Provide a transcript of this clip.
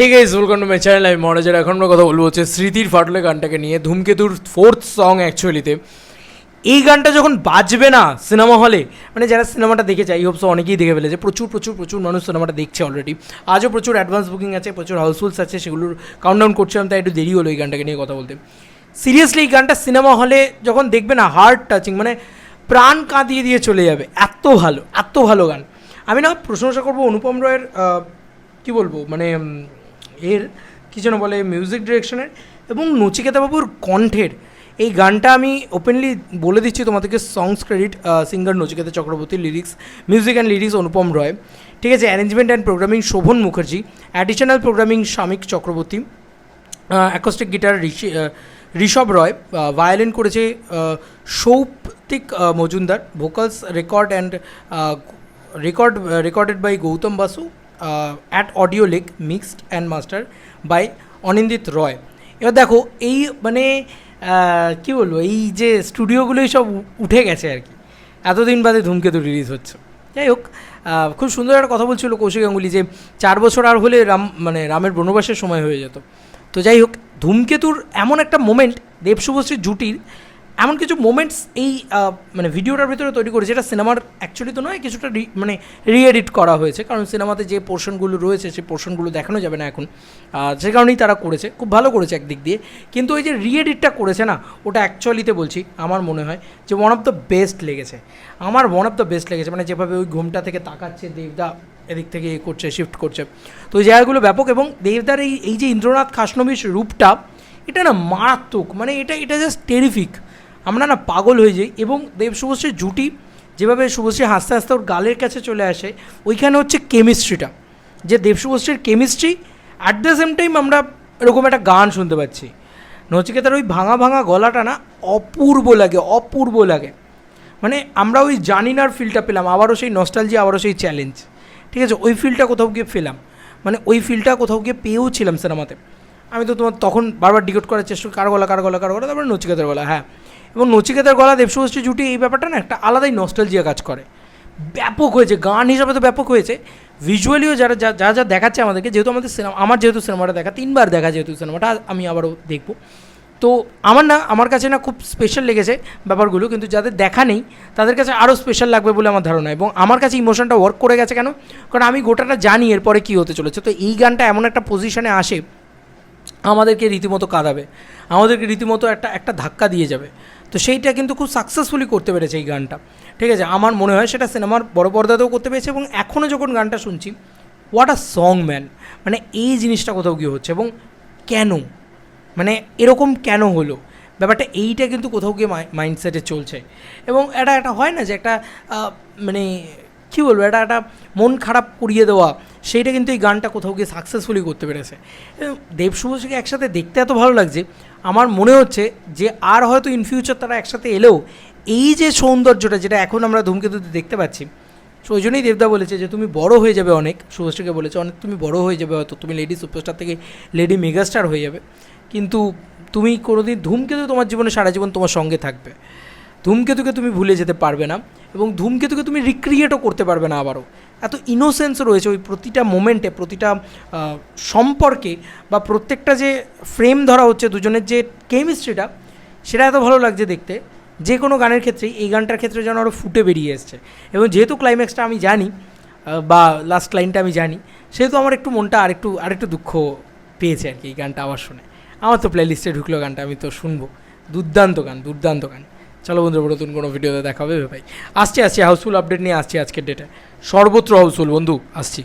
Hey guys welcome to my channel আমি মনোজের এখন আমরা কথা বলব হচ্ছে স্মৃতির ফাটলে গানটাকে নিয়ে ধূমকেতুর ফোর্থ সং অ্যাকচুয়ালিতে এই গানটা যখন বাজবে না সিনেমা হলে মানে যারা সিনেমাটা দেখেছে আই হোপসো অনেকেই দেখে ফেলেছে, প্রচুর প্রচুর প্রচুর মানুষ সিনেমাটা দেখছে অলরেডি আজও প্রচুর অ্যাডভান্স বুকিং আছে, প্রচুর হাউসফুলস আছে, সেগুলোর কাউন্টডাউন করছিলাম, তাই একটু দেরি হলো এই গানটাকে নিয়ে কথা বলতে। সিরিয়াসলি এই গানটা সিনেমা হলে যখন দেখবে না হার্ট টাচিং মানে প্রাণ কাঁদিয়ে দিয়ে চলে যাবে। এত ভালো এত ভালো গান। আমি না প্রশংসা করব অনুপম রয়ের কি বলব মানে এর, কী যেন বলে মিউজিক ডিরেকশনের এবং নচিকেতাবাবুর কণ্ঠের। এই গানটা আমি ওপেনলি বলে দিচ্ছি তোমাদেরকে songs credit singer Nachiketa Chakraborty lyrics music and lyrics Anupam Roy. ঠিক আছে arrangement and programming Shovan Mukherjee. Additional programming Shamik Chakraborty. Acoustic guitar Rishi Rishabh Roy. Violin করেছে Souptik Majumdar. Vocals record and record recorded by Gautam Basu. At audio lake mixed and master by Anindit Roy. এবার দেখো, এই মানে কী বলব, এই যে স্টুডিওগুলোই সব উঠে গেছে আর কি। এতদিন বাদে ধূমকেতু রিলিজ হচ্ছে। যাই হোক খুব সুন্দর একটা কথা বলছিল কৌশিক গাঙ্গুলি যে চার বছর আর হলে রাম মানে রামের বনবাসের সময় হয়ে যেত। তো যাই হোক, ধূমকেতুর এমন একটা মোমেন্ট দেব শুভশ্রীর জুটির এমন কিছু মোমেন্টস এই মানে ভিডিওটার ভিতরে তৈরি করেছে এটা সিনেমার অ্যাকচুয়ালি তো নয়, কিছুটা মানে রিএডিট করা হয়েছে। কারণ সিনেমাতে যে পোর্শনগুলো রয়েছে, সেই পোর্শনগুলো দেখানো যাবে না এখন। যে কারণেই তারা করেছে। খুব ভালো করেছে একদিক দিয়ে। কিন্তু ওই যে রিএডিটটা করেছে না, ওটা অ্যাকচুয়ালিতে বলছি, আমার মনে হয় যে ওয়ান অফ দ্য বেস্ট লেগেছে। আমার ওয়ান অফ দ্য বেস্ট লেগেছে। মানে যেভাবে ওই ঘুমটা থেকে তাকাচ্ছে, দেবদা এদিক থেকে এ করছে শিফট করছে। তো ওই জায়গাগুলো ব্যাপক এবং দেবদার এই এই যে ইন্দ্রনাথ খাসনবীর রূপটা, এটা না মারাত্মক। মানে এটা এটা জাস্ট টেরিফিক আমরা না পাগল হয়ে যাই এবং দেব শুভশ্রীর জুটি যেভাবে শুভশ্রী হাসতে হাসতে ওর গালের কাছে চলে আসে, ওইখানে হচ্ছে কেমিস্ট্রিটা যে Dev শুভশ্রীর chemistry at the same time আমরা এরকম একটা গান শুনতে পাচ্ছি। নচিকেতার ওই ভাঙা ভাঙা গলাটা না অপূর্ব লাগে অপূর্ব লাগে। মানে আমরা ওই জানি জানিনার ফিলটা পেলাম, আবারও সেই নস্টালজি আবারও সেই চ্যালেঞ্জ ঠিক আছে, ওই ফিলটা কোথাও গিয়ে পেলাম। মানে ওই ফিলটা কোথাও গিয়ে পেয়েও ছিলাম সিনেমাতে আমি তো তোমার তখন বারবার ডিকোড করার চেষ্টা কার গলা কার গলা কার গলা, তারপরে নচিকেতার গলা হ্যাঁ। এবং নচিকেতার গলা দেবশুভশ্রী জুটি এই ব্যাপারটা না একটা আলাদাই নস্টালজিয়া কাজ করে। ব্যাপক হয়েছে, গান হিসাবে তো ব্যাপক হয়েছে। ভিজুয়ালিও যারা, যা যা যা দেখাচ্ছে আমাদেরকে, যেহেতু আমাদের সিনেমা আমার যেহেতু সিনেমাটা দেখা, তিনবার দেখা যেহেতু সিনেমাটা আমি আবারও দেখব। তো আমার না, আমার কাছে না খুব স্পেশাল লেগেছে ব্যাপারগুলো, কিন্তু যাদের দেখা নেই, তাদের কাছে আরও স্পেশাল লাগবে বলে আমার ধারণা। এবং আমার কাছে ইমোশনটা ওয়ার্ক করে গেছে কেন? কারণ আমি গোটাটা জানি এরপরে কী হতে চলেছে। তো এই গানটা এমন একটা পজিশনে আসে, আমাদেরকে রীতিমতো কাঁদাবে, আমাদেরকে রীতিমতো একটা একটা ধাক্কা দিয়ে যাবে। তো সেইটা কিন্তু খুব সাকসেসফুলি করতে পেরেছে এই গানটা। ঠিক আছে, আমার মনে হয় সেটা সিনেমার বড় পর্দাতেও করতে পেরেছে এবং এখনও যখন গানটা শুনছি হোয়াট আ সং ম্যান মানে এই জিনিসটা কোথাও গিয়ে হচ্ছে এবং কেন? মানে এরকম কেন হলো? ব্যাপারটা এইটা কিন্তু কোথাও গিয়ে মাইন্ডসেটে চলছে। এবং এটা একটা হয় না যে একটা মানে কী বলব, এটা একটা মন খারাপ করিয়ে দেওয়া, সেইটা কিন্তু এই গানটা কোথাও গিয়ে সাকসেসফুলি করতে পেরেছে। এবং দেব একসাথে দেখতে এত ভালো লাগছে আমার মনে হচ্ছে যে আর হয়তো ইন ফিউচার তারা একসাথে এলেও এই যে সৌন্দর্যটা যেটা এখন আমরা ধূমকেতুতে দেখতে পাচ্ছি, তো ওই জন্যই দেবদা বলেছে যে তুমি বড় হয়ে যাবে অনেক শুভশ্রীকে বলেছে, অনেক তুমি বড় হয়ে যাবে হয়তো, তুমি লেডি সুপারস্টার থেকে লেডি মেগাস্টার হয়ে যাবে। কিন্তু তুমি কোনোদিন ধূমকেতু তোমার জীবনে, সারা জীবন তোমার সঙ্গে থাকবে। ধূমকেতুকে তুমি ভুলে যেতে পারবে না। এবং ধূমকেতুকে তুমি রিক্রিয়েটও করতে পারবে না আবারও। এত ইনোসেন্স রয়েছে ওই প্রতিটা মোমেন্টে প্রতিটা সম্পর্কে বা প্রত্যেকটা যে ফ্রেম ধরা হচ্ছে দুজনের যে কেমিস্ট্রিটা সেটা এত ভালো লাগছে দেখতে। যে কোনো গানের ক্ষেত্রেই এই গানটার ক্ষেত্রে যেন আরও ফুটে বেরিয়ে এসছে। এবং যেহেতু ক্লাইম্যাক্সটা আমি জানি বা লাস্ট লাইনটা আমি জানি, সেহেতু আমার একটু মনটা আরেকটু আরেকটু দুঃখ পেয়েছে আর কি এই গানটা আবার শুনে। আমার তো প্লে লিস্টে ঢুকলো গানটা, আমি তো শুনব। দুর্দান্ত গান দুর্দান্ত গান। চলো বন্ধুরা নতুন কোনো ভিডিওতে দেখা হবে। ভাই, আসছি আসছি হাউসফুল আপডেট নিয়ে আসছি আজকের ডেটে সর্বত্র হাউসফুল বন্ধু, আসছি।